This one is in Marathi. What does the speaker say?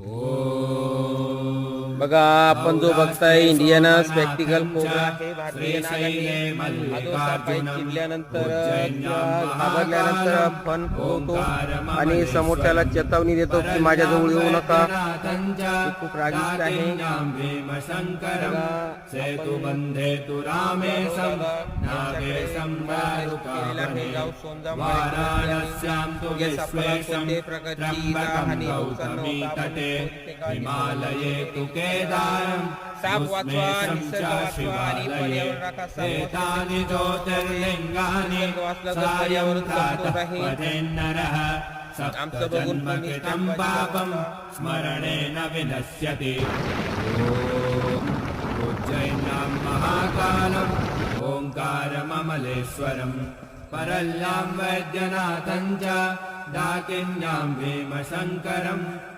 Oh. बघा आपण जो बघताय इंडियन स्पेक्टिकल कोबरा चिडल्यानंतर घाबरल्यानंतर फन होतो आणि समोरच्याला चेतावणी देतो की माझ्याजवळ येऊ नका खूप रागिष्ट आहे सेतुबन्धे हिमालये तुके साप एतानि ज्योतिर्लिङ्गानि आमचं बघून पापं. स्मरणेन विनश्यति। उज्जैनां महाकालम् ओङ्कारममलेश्वरम् परल्यां वैद्यनाथं च डाकिन्यां भीमशङ्करम्।